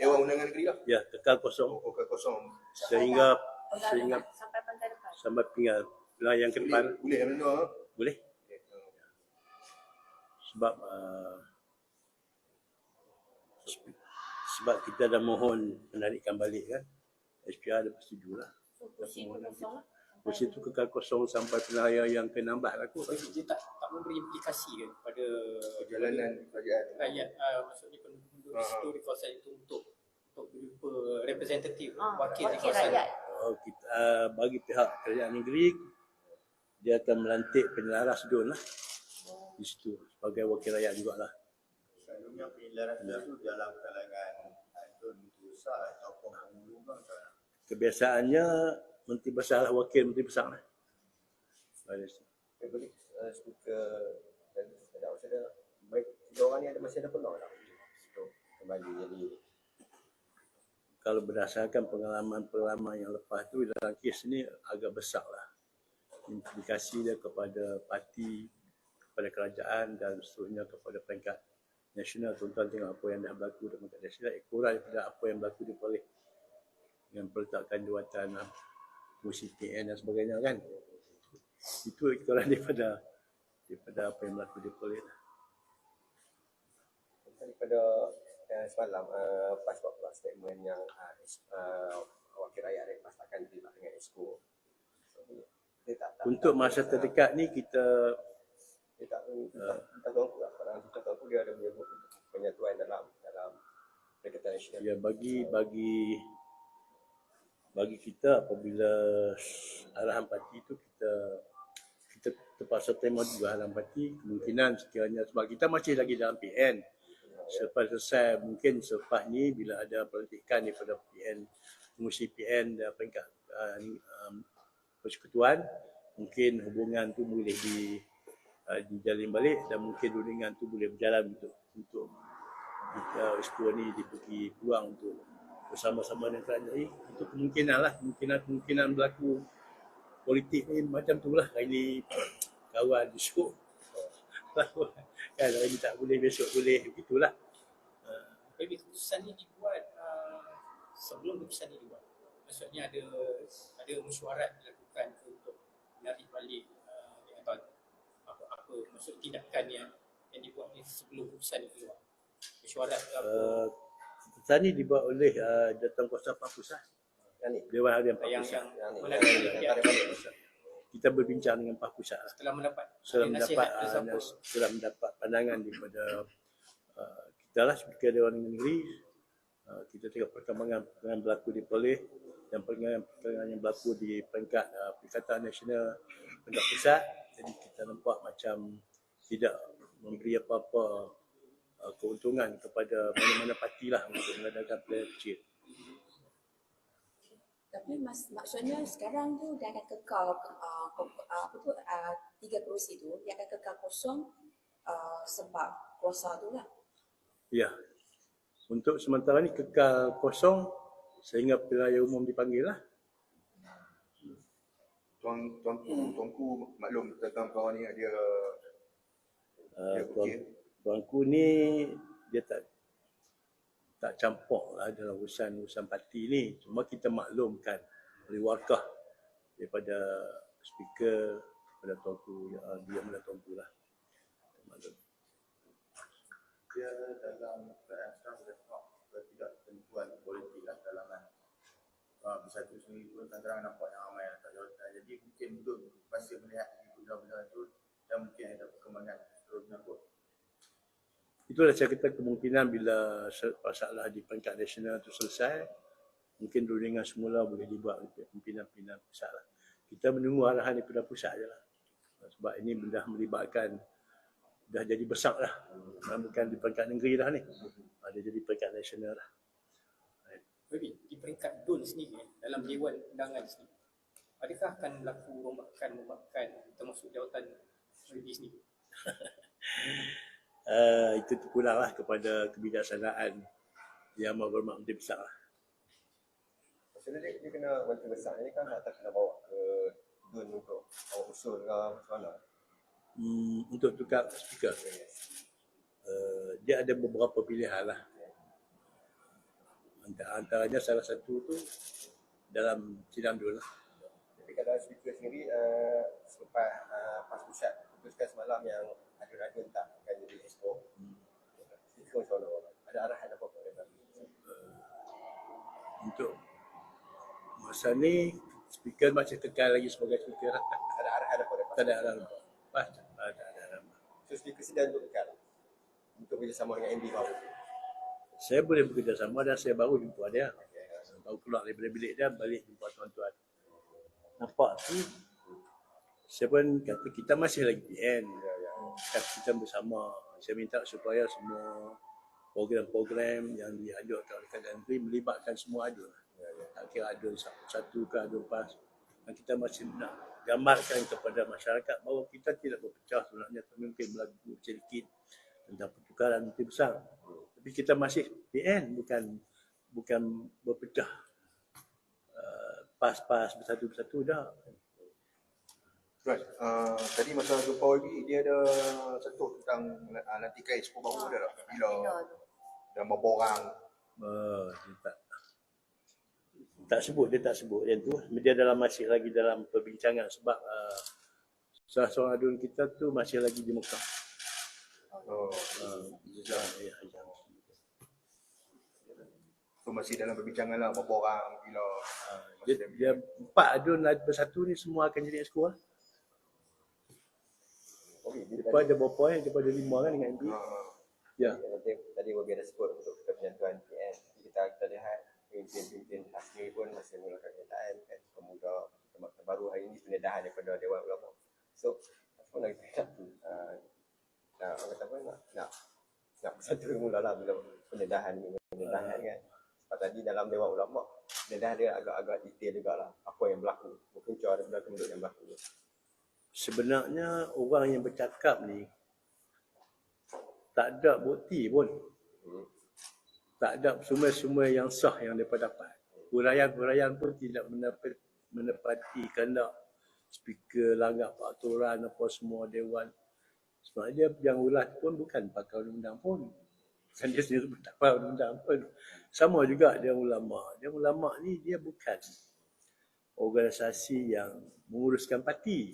Dewan Undangan Negeri lah. Ya, kekal kosong Oh, ke kosong. sehingga Penggal sehingga sampai penggal depan. sampai tinggal yang ke depan Boleh, boleh yang mana? boleh sebab uh, sebab kita dah mohon menarikkan balik kan SPR dah bersetuju lah So, kursi tu lah. kursi tu kekal kosong sampai raya yang ke-16 lah kot So, dia tak tak memberi implikasi ke kepada Perjalanan kerajaan. rakyat uh, maksudnya penduduk Ah. di situ di kawasan itu untuk untuk berupa representatif Ah, wakil di wakil kawasan rakyat. oh, kita, uh, bagi pihak kerajaan negeri dia akan melantik penyelaras DUN lah di situ sebagai wakil rakyat jugalah Selalunya penilaian itu dalam kalangan Adun Pusat ataupun penghulu kan macam mana? kebiasaannya menteri besar lah wakil menteri besar lah. Pada situ. Eh, boleh uh, speaker dan ada maksudnya baik tiga orang ni ada masih ada peluang tak? Untuk kembali jadi kalau berdasarkan pengalaman-pengalaman yang lepas tu dalam kes ni agak besar lah. Implikasi dia kepada parti kepada kerajaan dan seterusnya kepada peringkat nasional. Tuan-tuan tengok apa yang dah berlaku dalam peringkat nasional ekoran daripada apa yang berlaku di Perlis. Dengan peletakan jawatan ah, fungsi PN dan sebagainya kan. Itu ekoran daripada daripada apa yang berlaku di lah. daripada uh, semalam uh, PAS buat pula statement yang uh, uh, wakil rakyat dari PAS takkan terlibat dengan ESCO so, dia, tak, tak untuk tak- masa tak- terdekat ni kita dia tak tak tak tahu aku lah pada kita tahu dia ada menyebut penyatuan dalam dalam Ya bagi bagi bagi kita apabila arahan parti itu kita kita terpaksa terima juga arahan parti kemungkinan sekiranya sebab kita masih lagi dalam PN selepas selesai mungkin selepas ni bila ada pelantikan daripada PN pengurusi PN dan peringkat uh, um, persekutuan mungkin hubungan tu boleh di uh, dijalin balik dan mungkin hubungan tu boleh berjalan untuk untuk kita explore ni diberi peluang untuk bersama-sama dengan kerajaan eh, itu kemungkinan lah kemungkinan-kemungkinan berlaku politik ni macam tu lah. Hari ni kawan besok lawan kan hari ni tak boleh besok boleh begitulah Jadi keputusan ni dibuat uh, sebelum keputusan ni dibuat. Maksudnya ada ada mesyuarat dilakukan untuk menarik balik uh, atau apa apa maksud tindakan yang yang dibuat ni sebelum keputusan ni keluar. Mesyuarat ke apa? Uh, keputusan ni dibuat oleh uh, Jawatankuasa Papus lah yang ni Dewan Harian Pak yang Pusat. yang yang balik yang tarik balik kita berbincang dengan Pak Pusat. Lah setelah mendapat setelah mendapat uh, setelah mendapat pandangan daripada uh, kita lah Speaker Dewan Negeri. Uh, kita tengok perkembangan perkembangan berlaku di Perlis dan perkembangan perkembangan yang berlaku di peringkat uh, Perikatan Nasional peringkat pusat. Jadi kita nampak macam tidak memberi apa-apa uh, keuntungan kepada mana-mana parti lah untuk mengadakan pilihan kecil. Tapi mas, maksudnya sekarang tu dia akan kekal uh, ke- uh, apa tu uh, tiga kerusi tu dia akan kekal kosong uh, sebab kuasa tu lah. Ya. Untuk sementara ni kekal kosong sehingga pilihan raya umum dipanggil lah. Tuan tuanku tuanku maklum tentang kawan ni dia Uh, dia tuan, okey. Tuanku ni dia tak tak campur lah dalam urusan-urusan parti ni. Cuma kita maklumkan oleh wakah daripada speaker pada tuanku, uh, dia mana tuanku lah. Dia dalam kalangan uh, bersatu sendiri pun kadang-kadang nampak yang ramai yang tak jawatan. Jadi mungkin betul masih melihat benda-benda itu dan mungkin ada perkembangan. Itulah saya kata kemungkinan bila masalah di peringkat nasional itu selesai, mungkin rundingan semula boleh dibuat oleh pimpinan-pimpinan pusat lah. Kita menunggu arahan daripada pusat je lah. Sebab ini dah melibatkan, dah jadi besar lah. Bukan di peringkat negeri dah ni. Ada jadi peringkat nasional lah. Baby, di peringkat DUN sendiri dalam Dewan Undangan sendiri adakah akan berlaku rombakan-rombakan termasuk jawatan Baby sendiri? Uh, itu terpulanglah kepada kebijaksanaan yang berhormat Menteri Besar lah. maksudnya dia, dia kena menteri besar ni kan tak kena bawa ke DUN untuk awak usul ke macam mana Hmm, untuk tukar speaker. Uh, dia ada beberapa pilihan lah. Antaranya salah satu tu dalam sidang dulu lah. Tapi kalau speaker sendiri uh, selepas uh, pas pusat putuskan semalam yang adun-adun tak akan jadi expo. Speaker macam mana? Ada arahan apa pada kami? Untuk masa ni speaker masih kekal lagi sebagai speaker. Ada arahan apa pada tak ada arahan. Pas, tak ada arahan. So speaker sedang untuk dekat untuk bekerjasama dengan MB baru. Saya boleh bekerjasama dan saya baru jumpa dia. Baru keluar daripada bilik dia, balik jumpa tuan-tuan. Nampak tu, saya pun kata kita masih lagi PN. Kata kita bersama. Saya minta supaya semua program-program yang diajukan oleh Kadang Negeri melibatkan semua adun. Tak kira adun satu ke adun pas. Dan kita masih nak gambarkan kepada masyarakat bahawa kita tidak berpecah sebenarnya mungkin berlaku sedikit tentang pertukaran nanti besar. Tapi kita masih PN bukan bukan berpecah uh, pas-pas bersatu-bersatu dah. Right. Uh, tadi masa jumpa YB, dia ada sentuh tentang uh, nanti ke expo baru ada tak? Bila dah berapa orang. Uh, dia tak tak sebut dia tak sebut yang tu dia dalam masih lagi dalam perbincangan sebab uh, salah seorang adun kita tu masih lagi di Mekah. Oh, Uh, ya, ya. so masih dalam perbincangan lah berapa orang, bila. Uh, dia, dia empat adun ada bersatu ni semua akan jadi exco lah. Okey, bila Lepas ada berapa eh? Daripada lima kan dengan MB. Uh, Ya. Nanti tadi Wabi ada sebut untuk kita penyentuhan PN. Jadi kita kita lihat pemimpin-pemimpin asli pun masih menggunakan kenyataan kan. Pemuda tempat terbaru hari ini pendedahan daripada Dewan Ulama. So, apa lagi kita nak uh, nak orang kata apa nak nak nak bersatu mula lah bila pendedahan ni pendedahan kan. Sebab tadi dalam Dewan Ulama pendedahan dia agak-agak detail juga lah apa yang berlaku. Berpunca daripada kemudian yang berlaku. Sebenarnya orang yang bercakap ni tak ada bukti pun. Hmm. Tak ada sumber-sumber yang sah yang mereka dapat. Huraian-huraian pun tidak menepati, kehendak speaker langgar peraturan apa semua dewan. Sebenarnya yang ulas pun bukan pakar undang-undang pun. Kan dia sendiri pun tak faham undang pun. Sama juga dia ulama. Dia ulama ni dia bukan organisasi yang menguruskan parti.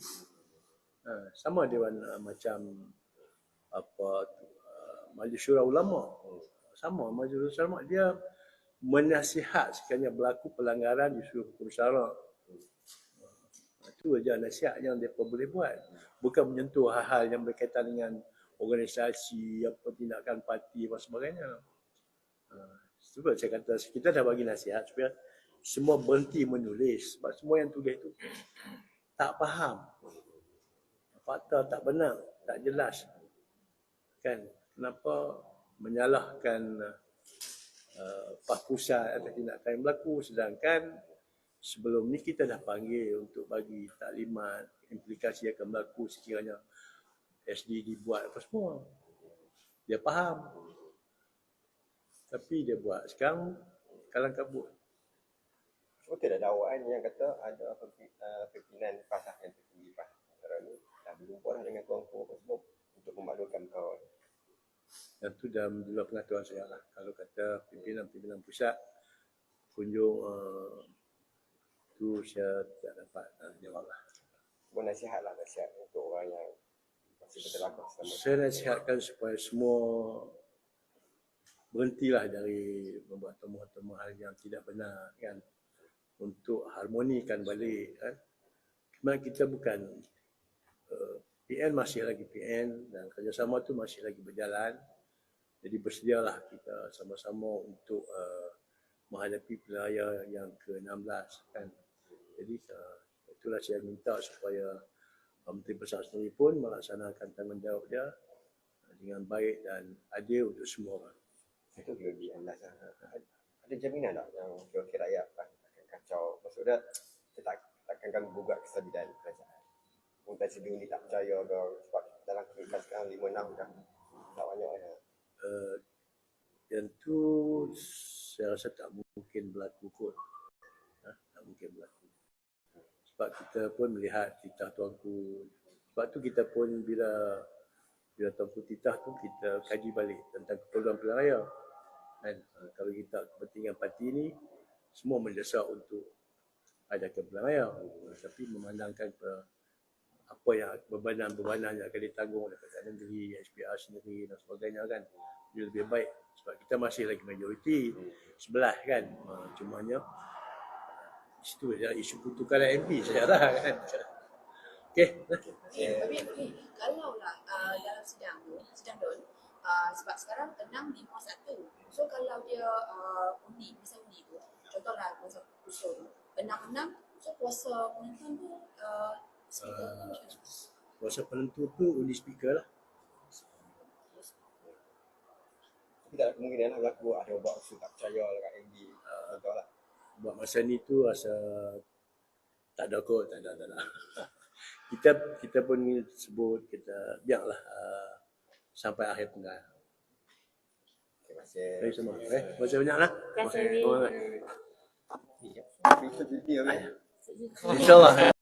Ha, sama dewan uh, macam apa tu, uh, Majlis Syura Ulama. Sama Majlis Ulama dia menasihat sekiranya berlaku pelanggaran di seluruh hukum syarak. Itu aja nasihat yang mereka boleh buat. Bukan menyentuh hal-hal yang berkaitan dengan organisasi, apa tindakan parti dan sebagainya. Sebab saya kata kita dah bagi nasihat supaya semua berhenti menulis sebab semua yang tulis itu tak faham. Fakta tak benar, tak jelas. Kan kenapa menyalahkan uh, Pak Pusat atas tindakan yang berlaku sedangkan sebelum ni kita dah panggil untuk bagi taklimat implikasi yang akan berlaku sekiranya SD dibuat apa semua. Dia faham. Tapi dia buat sekarang kalang kabut. Betul ada dakwaan yang kata ada uh, pimpinan PAS yang tertinggi PAS. Antara ni dah berjumpa dengan apa semua untuk memaklumkan kawan. Yang tu dalam dua pengaturan saya lah. Kalau kata pimpinan-pimpinan pusat kunjung uh, tu saya tak dapat uh, jawab lah. Buat nasihat lah nasihat untuk orang yang masih selama Saya nasihatkan supaya semua berhentilah dari membuat temuan-temuan yang tidak benar kan untuk harmonikan balik kan. Sebenarnya kita bukan uh, PN masih lagi PN dan kerjasama tu masih lagi berjalan. Jadi bersedialah kita sama-sama untuk uh, menghadapi pelaya yang ke-16 kan. Jadi uh, itulah saya minta supaya uh, Menteri Besar sendiri pun melaksanakan tanggungjawab dia uh, dengan baik dan adil untuk semua orang. itu lah. Ada jaminan tak yang wakil rakyat akan kacau? Maksudnya kita tak takkan ganggu gugat kestabilan kerajaan. Mungkin ni tak percaya ke sebab dalam kehidupan sekarang lima enam dah tak banyak ya. Uh, yang tu saya rasa tak mungkin berlaku kot. Ha? Tak mungkin berlaku. Sebab kita pun melihat titah tuanku. Sebab tu kita pun bila bila tuanku titah tu kita kaji balik tentang keperluan pilihan raya. Kan? Uh, kalau kita kepentingan parti ni semua mendesak untuk adakan pilihan raya. Tapi memandangkan uh, apa yang bebanan-bebanan yang akan ditanggung Perdana Negeri, SPR sendiri dan sebagainya kan. Dia lebih baik sebab kita masih lagi majoriti sebelah kan. Uh, cumanya situ ya, isu pertukaran MP saya rasa kan. Okey. Okay, tapi okay, kalau lah uh, dalam sidang tu, sidang tu, uh, sebab sekarang enam lima satu. So kalau dia uh, undi, masa undi tu, contohlah masa usul tu, enam enam, so kuasa penonton tu uh, speaker tu Ah. mana? Kuasa penentu tu undi speaker lah. Tapi tak ada kemungkinan lah berlaku ada buat usul tak percaya lah kat MB. Contoh lah. Buat masa ni tu rasa tak ada kot, tak ada, tak ada. kita kita pun sebut kita biarlah uh, sampai akhir tengah. Terima kasih. Terima kasih semua. Eh, terima kasih banyaklah. Terima kasih. Terima kasih. Itu video kan? InsyaAllah.